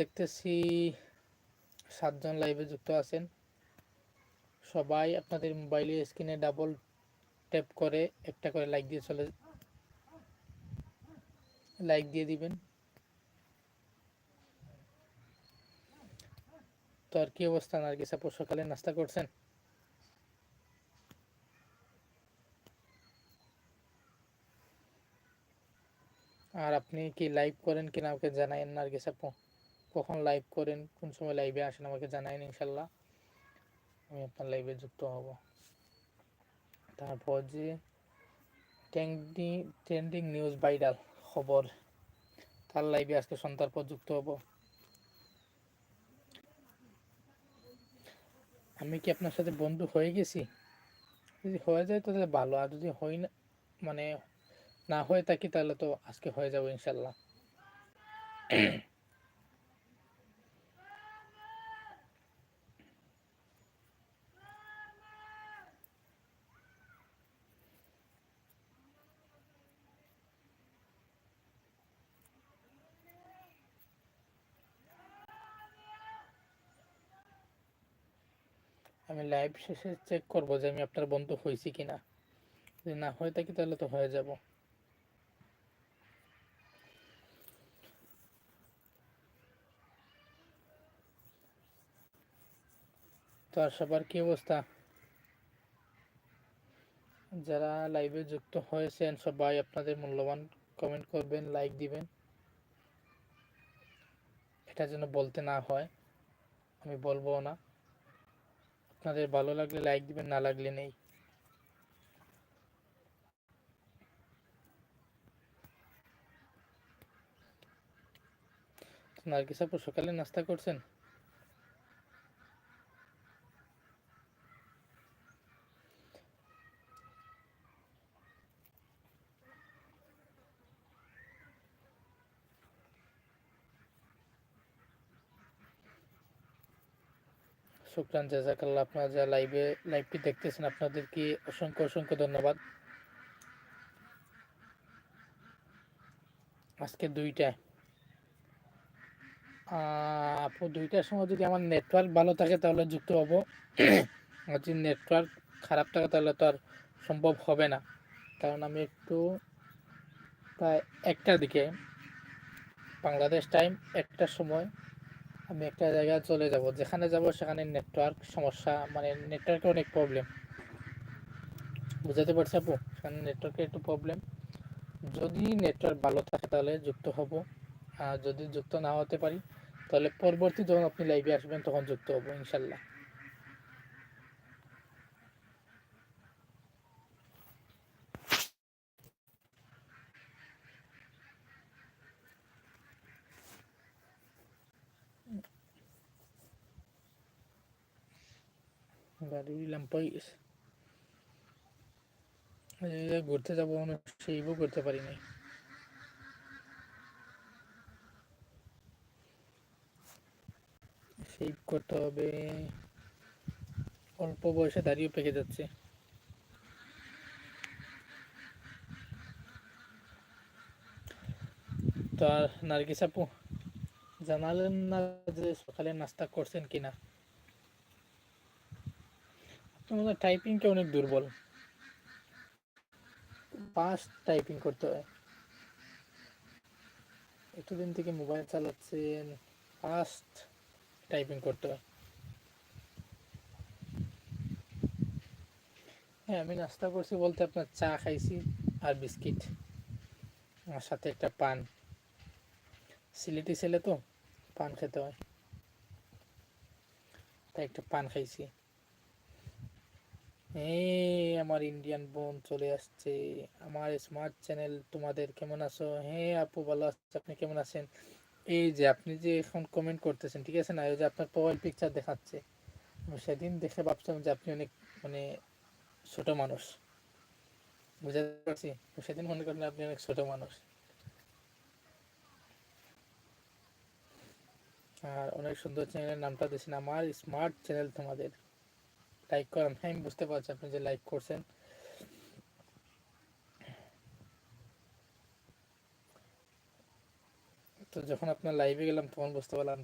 দেখতেছি সাতজন লাইভে যুক্ত আছেন। সবাই আপনাদের মোবাইলের স্ক্রিনে ডাবল ট্যাপ করে একটা করে লাইক দিয়ে চলে লাইক দিয়ে দিবেন। তো আর কি অবস্থা নার্গিস আপু, সকালে নাস্তা করছেন? আর আপনি কি লাইভ করেন কিনা আমাকে জানাইন নার্গিস আপু। কখন লাইভ করেন, কোন সময় লাইভে আসেন আমাকে জানাইন ইনশাল্লাহ। আমি আপনার লাইভে যুক্ত হব। তারপর যে ট্রেন্ডিং ট্রেন্ডিং নিউজ ভাইরাল খবর, তার লাইভে আজকে সন্ধ্যার পর যুক্ত হব। আমি কি আপনার সাথে বন্ধু হয়ে গেছি? যদি হয়ে যায় তাহলে ভালো, আর যদি হই না মানে না হয়ে থাকি তাহলে তো আজকে হয়ে যাব ইনশাল্লাহ। আমি লাইভ শেষে চেক করব যে আমি আপনার বন্ধু হয়েছি কিনা। যদি না হয়ে থাকি তাহলে তো হয়ে যাব। তো আর সবার কি অবস্থা? যারা লাইভে যুক্ত হয়েছেন, সবাই আপনাদের মূল্যবান কমেন্ট করবেন লাইক দিবেন। এটা যেন বলতে না হয়, আমি বলব না। আপনাদের ভালো লাগলে লাইক দিবেন না লাগলে নেই। নার্গিস আপু সকালে নাস্তা করছেন? শুক্রান জাজাকাল্লাহ আপনারা যা লাইভে লাইভটি দেখতেছেন আপনাদেরকে অসংখ্য অসংখ্য ধন্যবাদ। আজকে দুইটায়। আপু, দুইটার সময় যদি আমার নেটওয়ার্ক ভালো থাকে, তাহলে যুক্ত হব। যদি নেটওয়ার্ক খারাপ থাকে, তাহলে তো আর সম্ভব হবে না। কারণ আমি একটু প্রায় একটার দিকে, বাংলাদেশ টাইম একটার সময় আমি একটা জায়গায় চলে যাব, যেখানে যাব সেখানে নেটওয়ার্ক সমস্যা মানে নেটওয়ার্কে অনেক প্রবলেম বুঝাতে পারছি আপু? সেখানে নেটওয়ার্কে একটু প্রবলেম যদি নেটওয়ার্ক ভালো থাকে তাহলে যুক্ত হব। আর যদি যুক্ত না হতে পারি, তাহলে পরবর্তী যখন আপনি লাইভে আসবেন, তখন যুক্ত হব, ইনশাল্লাহ। ল্যাম্পাই গেছে ঘুরতে যাব সেইও করতে পারি নাই। করতে হবে। অল্প বয়সে দাঁড়িয়ে পেকে যাচ্ছে। তো আর নার্গিস আপু, জানালেন না যে সকালে নাস্তা করছেন কিনা? আপনার টাইপিংটা অনেক দুর্বল। ফাস্ট টাইপিং করতে হয়। এতদিন থেকে মোবাইল চালাচ্ছেন ফাস্ট টাইপিং করতে হয়। হ্যাঁ আমি নাস্তা করছি বলতে আপনার চা খাইছি আর বিস্কিট আমার সাথে একটা পান। সিলেটি ছেলে তো, পান খেতে হয়। তাই একটা পান খাইছি। এই আমার ইন্ডিয়ান বোন চলে আসছে। আমার স্মার্ট চ্যানেল তোমাদের কেমন আছো? হ্যাঁ আপু ভালো আছে। আপনি কেমন আছেন? এই যে আপনি যে এখন কমেন্ট করতেছেন, ঠিক আছে না? ওই যে আপনার প্রোফাইল পিকচার দেখাচ্ছে। সেদিন দেখে ভাবছিলাম যে আপনি অনেক মানে ছোট মানুষ। বুঝতে পারছি? সেদিন মনে করেন আপনি অনেক ছোট মানুষ। আর অনেক সুন্দর চ্যানেলের নামটা দিয়েছেন। আমার স্মার্ট চ্যানেল তোমাদের। লাইক করেন। হ্যাঁ আমি বুঝতে পারছি আপনি যে লাইক করছেন। তো যখন আপনার লাইভে গেলাম, তখন বুঝতে পারলাম